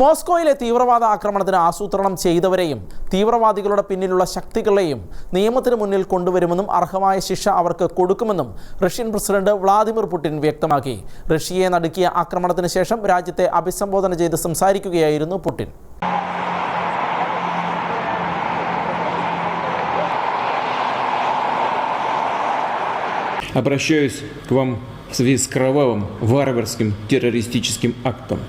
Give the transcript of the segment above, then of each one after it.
മോസ്കോയിലെ തീവ്രവാദ ആക്രമണത്തിന് ആസൂത്രണം ചെയ്തവരെയും തീവ്രവാദികളുടെ പിന്നിലുള്ള ശക്തികളെയും നിയമത്തിന് മുന്നിൽ കൊണ്ടുവരുമെന്നും അർഹമായ ശിക്ഷ അവർക്ക് കൊടുക്കുമെന്നും റഷ്യൻ പ്രസിഡന്റ് വ്ളാദിമിർ പുടിൻ വ്യക്തമാക്കി റഷ്യയെ നടുക്കിയ ആക്രമണത്തിന് ശേഷം രാജ്യത്തെ അഭിസംബോധന ചെയ്ത് സംസാരിക്കുകയായിരുന്നു പുടിൻ Обращаюсь к вам в связи с кровавым, варварским террористическим актом,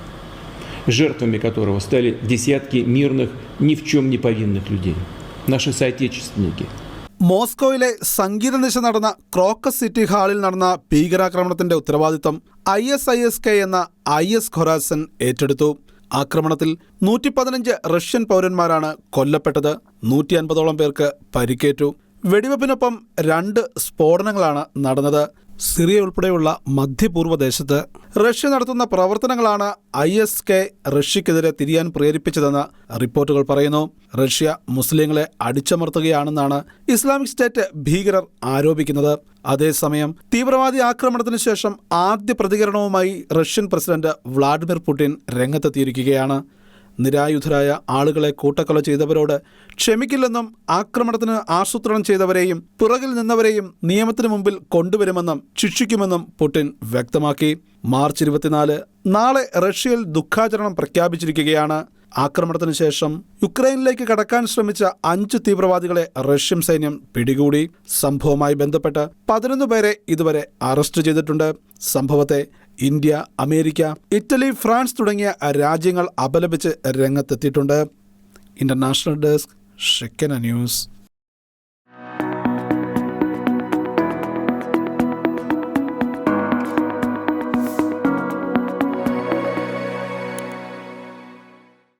жертвами которого стали десятки мирных, ни в чем не повинных людей, наши соотечественники – മോസ്കോയിലെ സംഗീത നിശ നടന്ന ക്രോക്കസ് സിറ്റി ഹാളിൽ നടന്ന ഭീകരാക്രമണത്തിന്റെ ഉത്തരവാദിത്തം I S I S K എന്ന ഐ എസ് ഖൊറാസൻ ഏറ്റെടുത്തു ആക്രമണത്തിൽ നൂറ്റി പതിനഞ്ച് റഷ്യൻ പൗരന്മാരാണ് കൊല്ലപ്പെട്ടത് നൂറ്റി അൻപതോളം പേർക്ക് പരിക്കേറ്റു വെടിവെപ്പിനൊപ്പം രണ്ട് സ്ഫോടനങ്ങളാണ് നടന്നത് സിറിയ ഉൾപ്പെടെയുള്ള മധ്യപൂർവ്വ ദേശത്ത് റഷ്യ നടത്തുന്ന പ്രവർത്തനങ്ങളാണ് ഐ എസ് കെ റഷ്യക്കെതിരെ തിരിയാൻ പ്രേരിപ്പിച്ചതെന്ന് റിപ്പോർട്ടുകൾ പറയുന്നു. റഷ്യ മുസ്ലിങ്ങളെ അടിച്ചമർത്തുകയാണെന്നാണ് ഇസ്ലാമിക് സ്റ്റേറ്റ് ഭീകരർ ആരോപിക്കുന്നത്. അതേസമയം തീവ്രവാദി ആക്രമണത്തിന് ശേഷം ആദ്യ പ്രതികരണവുമായി റഷ്യൻ പ്രസിഡന്റ് വ്ളാഡിമിർ പുടിൻ രംഗത്തെത്തിയിരിക്കുകയാണ്. നിരായുധരായ ആളുകളെ കൂട്ടക്കൊല ചെയ്തവരോട് ക്ഷമിക്കില്ലെന്നും ആക്രമണത്തിന് ആസൂത്രണം ചെയ്തവരെയും പിറകിൽ നിന്നവരെയും നിയമത്തിന് മുമ്പിൽ കൊണ്ടുവരുമെന്നും ശിക്ഷിക്കുമെന്നും പുടിൻ വ്യക്തമാക്കി. മാർച്ച് ഇരുപത്തിനാല് നാളെ റഷ്യയിൽ ദുഃഖാചരണം പ്രഖ്യാപിച്ചിരിക്കുകയാണ്. ആക്രമണത്തിന് ശേഷം യുക്രൈനിലേക്ക് കടക്കാൻ ശ്രമിച്ച അഞ്ച് തീവ്രവാദികളെ റഷ്യൻ സൈന്യം പിടികൂടി. സംഭവവുമായി ബന്ധപ്പെട്ട് പതിനൊന്ന് പേരെ ഇതുവരെ അറസ്റ്റ് ചെയ്തിട്ടുണ്ട്. സംഭവത്തെ ഇന്ത്യ അമേരിക്ക ഇറ്റലി ഫ്രാൻസ് തുടങ്ങിയ രാജ്യങ്ങൾ അപലപിച്ച് രംഗത്തെത്തിയിട്ടുണ്ട്. International desk Shekinah news.